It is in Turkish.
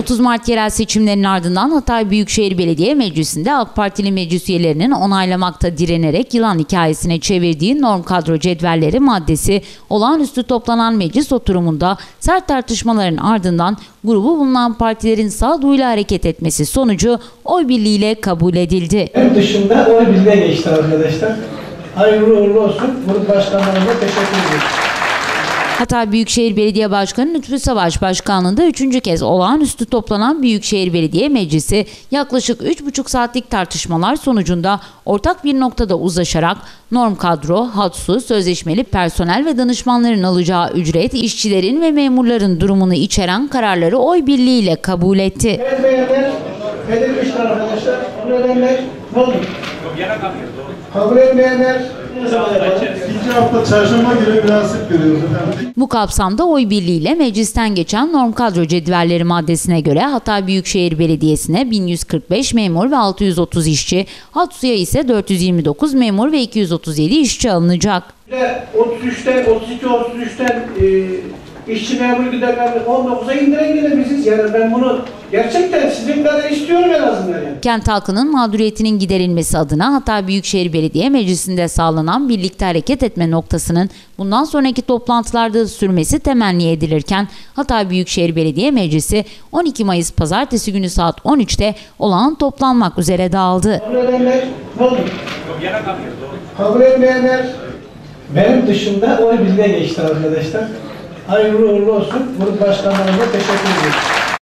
30 Mart yerel seçimlerinin ardından Hatay Büyükşehir Belediye Meclisi'nde AK Partili meclis üyelerinin onaylamakta direnerek yılan hikayesine çevirdiği norm kadro cetvelleri maddesi olağanüstü toplanan meclis oturumunda sert tartışmaların ardından grubu bulunan partilerin sağduyuyla hareket etmesi sonucu oy birliğiyle kabul edildi. Hem dışında oy birliğe geçti arkadaşlar. Hayırlı uğurlu olsun. Grup başkanlarına teşekkür ediyorum. Hatay Büyükşehir Belediye Başkanı Lütfü Savaş Başkanlığı'nda üçüncü kez olağanüstü toplanan Büyükşehir Belediye Meclisi yaklaşık 3,5 saatlik tartışmalar sonucunda ortak bir noktada uzlaşarak norm kadro, hatsu, sözleşmeli personel ve danışmanların alacağı ücret, işçilerin ve memurların durumunu içeren kararları oy birliğiyle kabul etti. Beğenmeyenler, edilmişler arkadaşlar. Kabul edenler ne oldu? Kabul etmeyenler ne zaman yapalım? İkinci hafta çarşamba günü münasip görüyoruz efendim. Bu kapsamda oy birliğiyle meclisten geçen norm kadro cetvelleri maddesine göre Hatay Büyükşehir Belediyesi'ne 1145 memur ve 630 işçi, Hatsu'ya ise 429 memur ve 237 işçi alınacak. Bir de 33'ten, 32, 33'ten e, işçi memur giderlerini 19'a indiren yine biziz. Yani ben bunu gerçekten sizin kadar istiyorum en azından yani. Kent halkının mağduriyetinin giderilmesi adına Hatay Büyükşehir Belediye Meclisi'nde sağlanan birlikte hareket etme noktasının bundan sonraki toplantılarda sürmesi temenni edilirken Hatay Büyükşehir Belediye Meclisi 12 Mayıs Pazartesi günü saat 13'te olağan toplanmak üzere dağıldı. Kabul edenler ne oldu? Kabul etmeyenler benim dışında oy birliğe geçti arkadaşlar. Hayırlı uğurlu olsun. Grup başkanlarına teşekkür ediyorum.